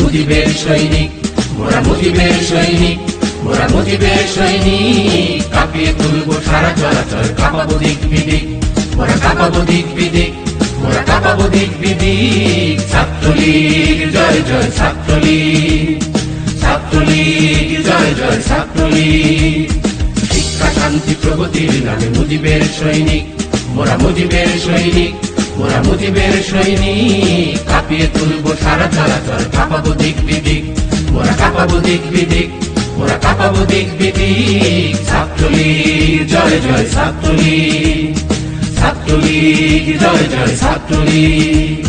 মুজিবের সৈনিক। মোরা মুজিবের সৈনিক, মোরা মুজিবের সৈনিক। কাঁপিয়ে তুলবো সারা চলাচল, কাঁপাবো দিক বিদিক। মোরা কাঁপাবো দিক বিদিক, মোরা কাঁপাবো দিক বিদিক। ছাত্রলীগ, জয় জয়, ছাত্রলীগ। ছাত্রলীগ, জয় জয়, ছাত্রলীগ। শিক্ষা, শান্তি, প্রগতির নামে মুজিবের সৈনিক, মোরা মুজিবের সৈনিক। মোরা মুজিবের সৈনিক, কাঁপিয়ে তুলবো সারা চলাচল, কাঁপাবো দিক বিদিক। মোরা কাঁপাবো দিক বিদিক মোরা কাঁপাবো দিক বিদিক। ছাত্রলীগ, জয় জয় ছাত্রলীগ। ছাত্রলীগ, জয় জয় ছাত্রলীগ।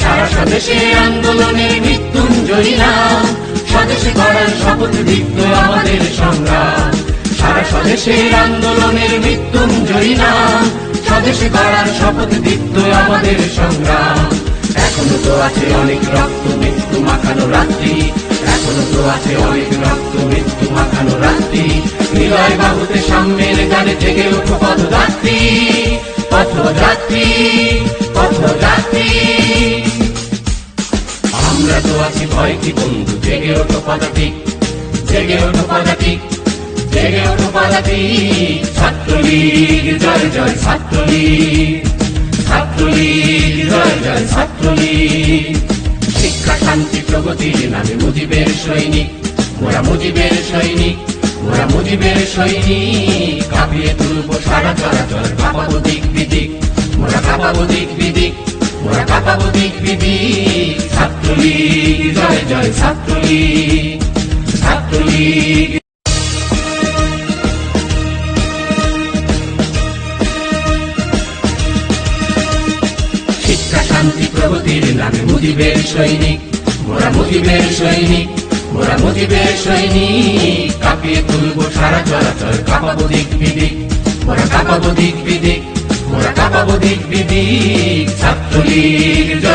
সারা স্বদেশে আন্দোলনে মৃত্যুঞ্জয়ী স্বদেশে করার শপথ দীপ্ত আমাদের সংগ্রাম। সারা স্বদেশের আন্দোলনের মৃত্যুঞ্জয়ী নাম স্বদেশে করার শপথ দীপ্ত আমাদের সংগ্রাম। এখনও তো আছে অনেক রক্ত, মৃত্যু মাখানো রাত্রি। এখনও তো আছে অনেক রক্ত, মৃত্যু মাখানো রাত্রি। হৃদয় বাহুতে সাম্যের গানে ওঠো পথযাত্রী পথযাত্রী পথযাত্রী জেগে ওঠো পদাতিক জেগে ওঠো পদাতিক জেগে ওঠো পদাতিক ছাত্রলীগ, জয় জয়, ছাত্রলীগ ছাত্রলীগ, জয় জয়, ছাত্রলীগ। শিক্ষা, শান্তি প্রগতির নামে মুজিবের সৈনিক মোরা মুজিবের সৈনিক মোরা মুজিবের সৈনিক। কাঁপিয়ে তুলবো সারা চলাচল, কাঁপাবো দিক বিদিক মোরা কাঁপাবো দিক বিদিক মোরা কাঁপাবো দিক বিদিক। ছাত্রলীগ শিক্ষা শান্তি প্রগতির নামে সৈনিক, মোরা সৈনিক মোরা সৈনিক। কাঁপিয়ে তুলবো সারা চলাচল, কাঁপাবো দিক বিদিক, মোরা কাঁপাবো দিক বিদিক, মোরা কাঁপাবো দিক বিদিক। ছাত্রলীগ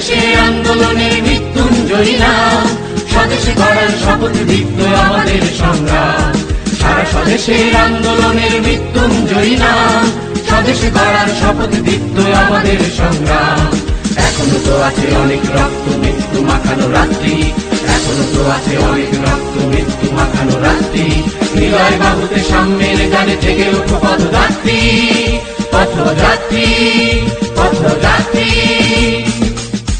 স্বদেশে আন্দোলনে মৃত্যুঞ্জয়ী নাম স্বদেশে করার শপথ দীপ্ত আমাদের সংগ্রাম। সারা স্বদেশের আন্দোলনের মৃত্যুঞ্জয়ী নাম স্বদেশে করার শপথ দীপ্ত আমাদের সংগ্রাম। এখনও তো আছে অনেক রক্ত, মৃত্যু মাখানো রাত্রি। এখনও তো আছে অনেক রক্ত, মৃত্যু মাখানো রাত্রি। হৃদয় বাহুতে সাম্যের গানে ওঠো পথযাত্রী পথযাত্রী পথযাত্রী।